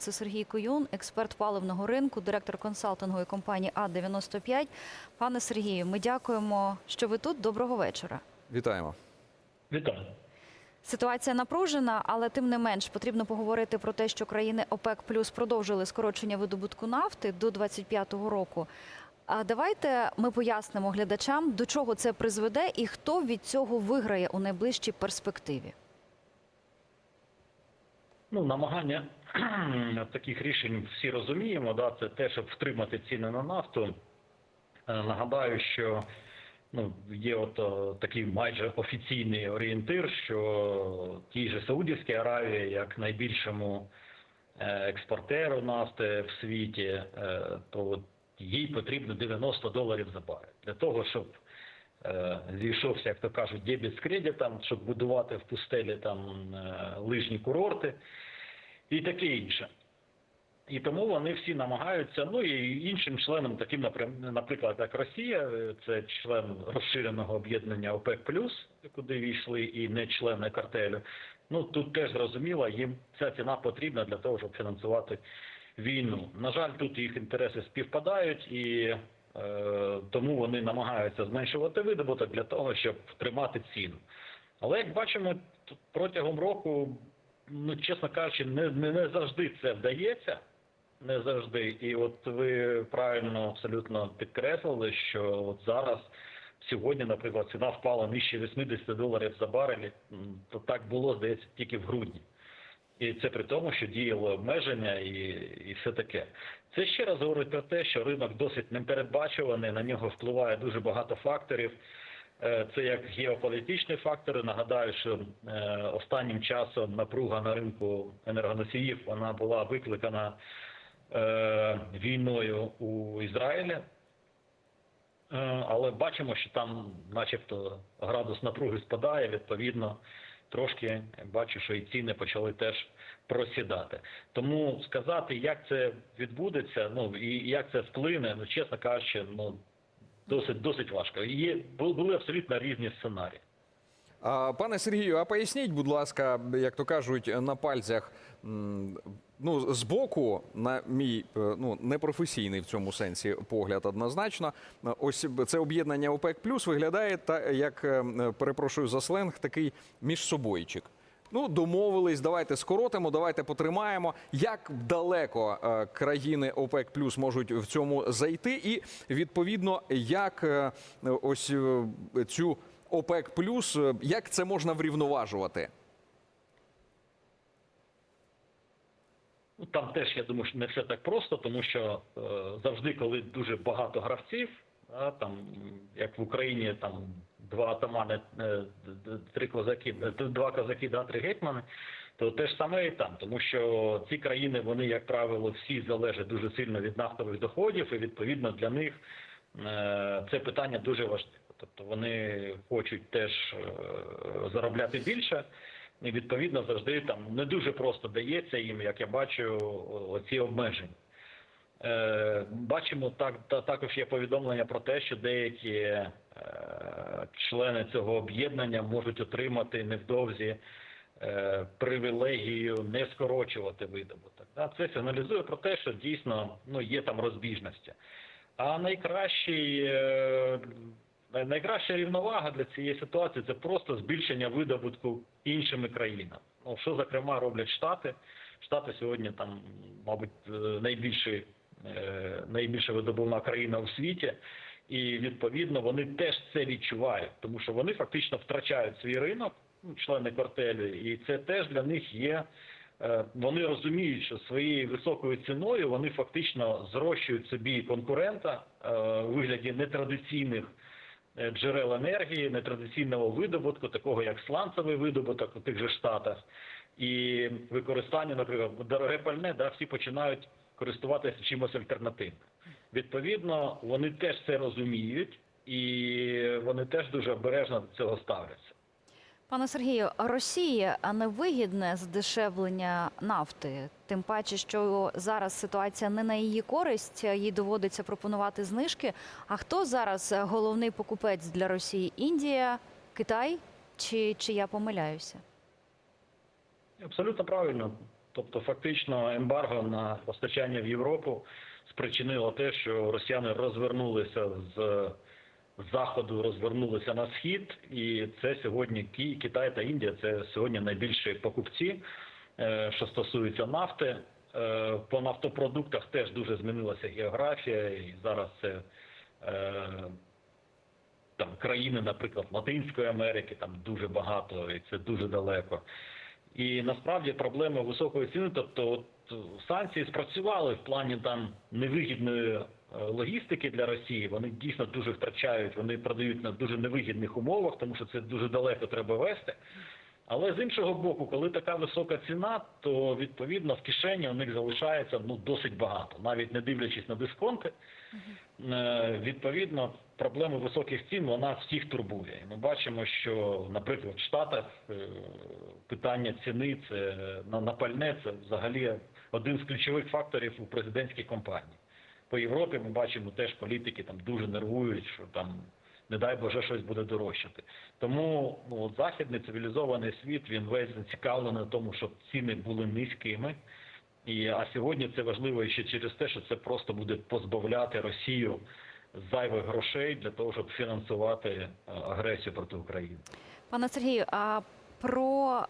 Це Сергій Коюн, експерт паливного ринку, директор консалтингової компанії А95. Пане Сергію, ми дякуємо, що ви тут. Доброго вечора. Вітаємо. Вітаю. Ситуація напружена, але тим не менш потрібно поговорити про те, що країни ОПЕК плюс продовжили скорочення видобутку нафти до 25-го року. А давайте ми пояснимо глядачам, до чого це призведе і хто від цього виграє у найближчій перспективі. Ну, намагання таких рішень всі розуміємо. Да, це те, щоб втримати ціни на нафту. Е, Нагадаю, що ну, є от о, такий майже офіційний орієнтир, що тій же Саудівській Аравії, як найбільшому е, експортеру нафти в світі, е, то їй потрібно 90 доларів за барель для того, щоб е, зійшовся, як то кажуть, дебіт з кредитом, щоб будувати в пустелі там е, лижні курорти і таке інше. І тому вони всі намагаються, ну і іншим членам, таким наприклад, як Росія, це член розширеного об'єднання ОПЕК+, куди війшли і не члени картелю. Ну тут теж зрозуміло, їм ця ціна потрібна для того, щоб фінансувати війну. На жаль, тут їх інтереси співпадають, і е, тому вони намагаються зменшувати видобуток для того, щоб тримати ціну. Але як бачимо, протягом року, ну чесно кажучи, не, не, не завжди це вдається. Не завжди. І от ви правильно абсолютно підкреслили, що от зараз, сьогодні, наприклад, ціна впала нижче 80 доларів за барель, то так було, здається, тільки в грудні. І це при тому, що діяло обмеження і, і все таке. Це ще раз говорить про те, що ринок досить непередбачуваний, на нього впливає дуже багато факторів. Е, Це як геополітичні фактори. Нагадаю, що е, останнім часом напруга на ринку енергоносіїв вона була викликана е, війною у Ізраїлі. Але бачимо, що там, начебто, градус напруги спадає, відповідно, трошки бачу, що і ціни почали теж просідати. Тому сказати, як це відбудеться, ну і як це вплине, ну чесно кажучи, ну досить досить важко. Є були абсолютно різні сценарії. А, пане Сергію, а поясніть, будь ласка, як то кажуть, на пальцях. Ну, збоку, на мій е, ну непрофесійний в цьому сенсі погляд, однозначно, ось це об'єднання ОПЕК плюс виглядає та як е, перепрошую за сленг, такий міжсобойчик. Ну, домовились, давайте скоротимо, давайте потримаємо. Як далеко е, країни ОПЕК плюс можуть в цьому зайти, і відповідно, як е, ось е, цю ОПЕК плюс, е, як це можна врівноважувати? Ну, Там теж я думаю, що не все так просто, тому що е, завжди, коли дуже багато гравців, а, там як в Україні там два атамани, е, три козаки, два козаки, да, три гетьмани, то те ж саме і там, тому що ці країни, вони, як правило, всі залежать дуже сильно від нафтових доходів, і відповідно для них е, це питання дуже важливе. Тобто вони хочуть теж е, заробляти більше. І відповідно завжди там не дуже просто дається їм, як я бачу, оці обмеження. Бачимо так, та також є повідомлення про те, що деякі члени цього об'єднання можуть отримати невдовзі е, привілегію не скорочувати видобуток. Це сигналізує про те, що дійсно ну, є там розбіжності. А найкращий, е, найкраща рівновага для цієї ситуації це просто збільшення видобутку іншими країнами. Ну, що, зокрема, роблять Штати. Штати сьогодні там, мабуть, е, найбільші, е, найбільша видобувна країна у світі, і відповідно вони теж це відчувають, тому що вони фактично втрачають свій ринок, ну, члени картелю, і це теж для них є. е, Вони розуміють, що своєю високою ціною вони фактично зрощують собі конкурента е, у вигляді нетрадиційних е, джерел енергії, нетрадиційного видобутку, такого як сланцевий видобуток у тих же штатах, і використання, наприклад, дороге пальне, да, всі починають користуватися чимось альтернативним. Відповідно, вони теж це розуміють, і вони теж дуже обережно до цього ставляться. Пане Сергію, Росії невигідне здешевлення нафти, тим паче, що зараз ситуація не на її користь, їй доводиться пропонувати знижки. А хто зараз головний покупець для Росії? Індія, Китай чи, чи я помиляюся? Абсолютно правильно. Тобто, фактично, ембарго на постачання в Європу спричинило те, що росіяни розвернулися з заходу, розвернулися на схід, і це сьогодні Китай та Індія це сьогодні найбільші покупці, е, що стосується нафти. Е, По нафтопродуктах теж дуже змінилася географія, і зараз це е, там країни, наприклад, Латинської Америки, там дуже багато, і це дуже далеко. І насправді проблема високої ціни, тобто санкції спрацювали в плані там невигідної е, логістики для Росії. Вони дійсно дуже втрачають, вони продають на дуже невигідних умовах, тому що це дуже далеко треба вести. Але з іншого боку, коли така висока ціна, то відповідно в кишені у них залишається ну досить багато, навіть не дивлячись на дисконти. Е, Відповідно, проблема високих цін вона всіх турбує. Ми бачимо, що, наприклад, в Штатах е, питання ціни це на, на пальне це взагалі один з ключових факторів у президентській кампанії. По Європі ми бачимо теж політики там дуже нервують, що там не дай Боже щось буде дорожчати. Тому ну, західний цивілізований світ він весь зацікавлений в тому, щоб ціни були низькими. І, а сьогодні це важливо ще через те, що це просто буде позбавляти Росію зайвих грошей для того, щоб фінансувати е, агресію проти України. Пане Сергію, а про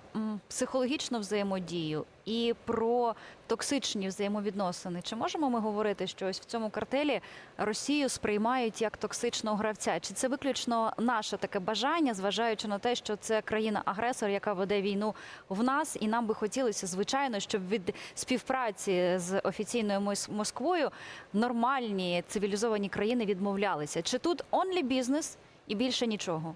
психологічну взаємодію і про токсичні взаємовідносини. Чи можемо ми говорити, що ось в цьому картелі Росію сприймають як токсичного гравця? Чи це виключно наше таке бажання, зважаючи на те, що це країна-агресор, яка веде війну в нас, і нам би хотілося, звичайно, щоб від співпраці з офіційною Мос- Москвою нормальні цивілізовані країни відмовлялися? Чи тут only бізнес і більше нічого?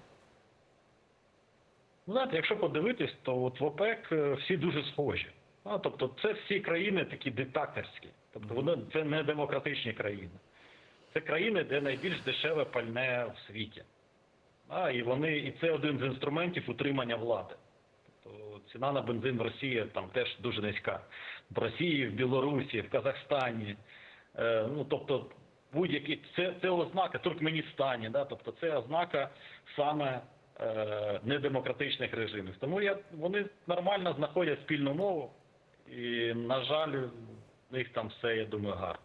Ну, Знаєте, якщо подивитись, то от в ОПЕК е, всі дуже схожі. А, тобто це всі країни такі диктаторські. Тобто вони це не демократичні країни. Це країни, де найбільш дешеве пальне в світі. А, і вони, і це один з інструментів утримання влади. Тобто ціна на бензин в Росії там теж дуже низька. В Росії, в Білорусі, в Казахстані. Е, ну тобто будь-які це, це ознака Туркменістані, да, тобто це ознака саме недемократичних режимів. Тому я вони нормально знаходять спільну мову, і на жаль, в них там все, я думаю, гарно.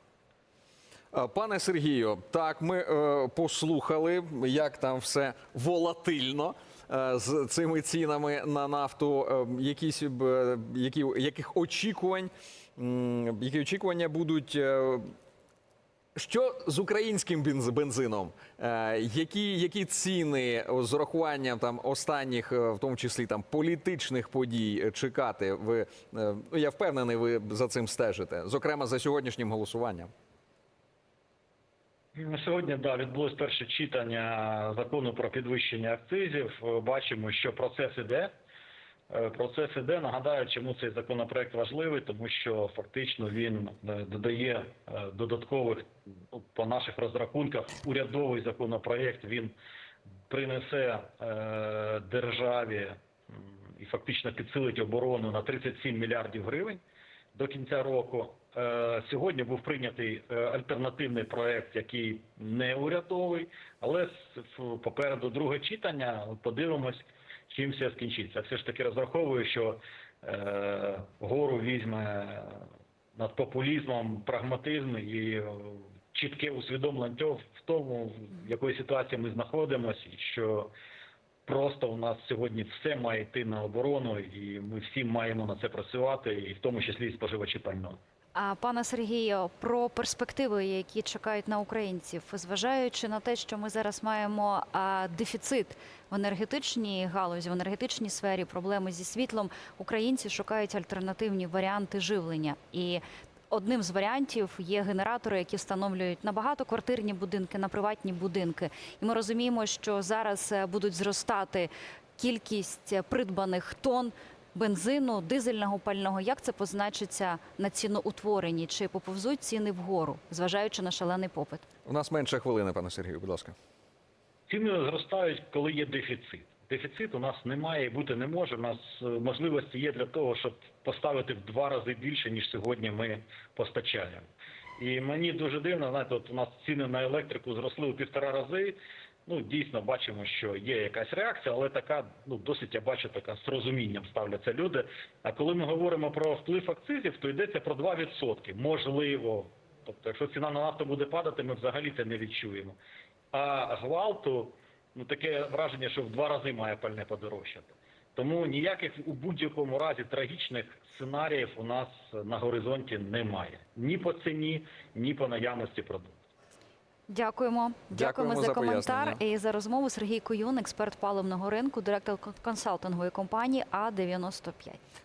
Е, Пане Сергію, так ми е, послухали, як там все волатильно е, з цими цінами на нафту. Е, якісь е, які, яких очікувань, м, які очікування будуть. е, що з українським бенз- бензином? Е, які, які ціни з урахуванням там останніх, е, в тому числі там політичних подій, е, чекати? Ви ну, я впевнений, ви за цим стежите, зокрема за сьогоднішнім голосуванням. Ну, Сьогодні да, відбулось перше читання закону про підвищення акцизів. Бачимо, що процес іде. Е, Процес іде. Нагадаю, чому цей законопроект важливий, тому що фактично він е, додає е, додаткових ну, по наших розрахунках. Урядовий законопроект він принесе державі і фактично підсилить оборону на 37 мільярдів гривень до кінця року. Сьогодні був прийнятий альтернативний проект, який не урядовий, але попереду друге читання. Подивимось, чим все скінчиться. Все ж таки розраховую, що е, гору візьме над популізмом прагматизм і чітке усвідомлення в тому, в якої ситуації ми знаходимося, і що Просто у нас сьогодні все має йти на оборону, і ми всі маємо на це працювати, і в тому числі і споживачі пального. А пане Сергію, про перспективи, які чекають на українців, зважаючи на те, що ми зараз маємо дефіцит в енергетичній галузі, в енергетичній сфері, проблеми зі світлом, українці шукають альтернативні варіанти живлення. І одним з варіантів є генератори, які встановлюють на багатоквартирні будинки, на приватні будинки. І ми розуміємо, що зараз е, будуть зростати кількість е, придбаних тонн бензину, дизельного пального, як це позначиться на ціноутворенні? Чи поповзуть ціни вгору, зважаючи на шалений попит? У нас менше хвилини, пане Сергію, будь ласка. Ціни зростають, коли є дефіцит. Дефіцит у нас немає і бути не може. У нас е, можливості є для того, щоб поставити в два рази більше, ніж сьогодні ми постачаємо. І мені дуже дивно, знаєте, от у нас ціни на електрику зросли у півтора рази. Ну дійсно бачимо, що є якась реакція, але така ну досить я бачу така з розумінням ставляться люди. А коли ми говоримо про вплив акцизів, то йдеться про 2%. Можливо, тобто, якщо ціна на нафту буде падати, ми взагалі це не відчуємо. А гвалту, ну таке враження, що в два рази має пальне подорожчати. Тому ніяких у будь-якому разі трагічних сценаріїв у нас на горизонті немає ні по ціні, ні по наявності продуктів. Дякуємо. Дякуємо за, за коментар і за розмову. Сергій Куюн, експерт паливного ринку, директор консалтингової компанії А 95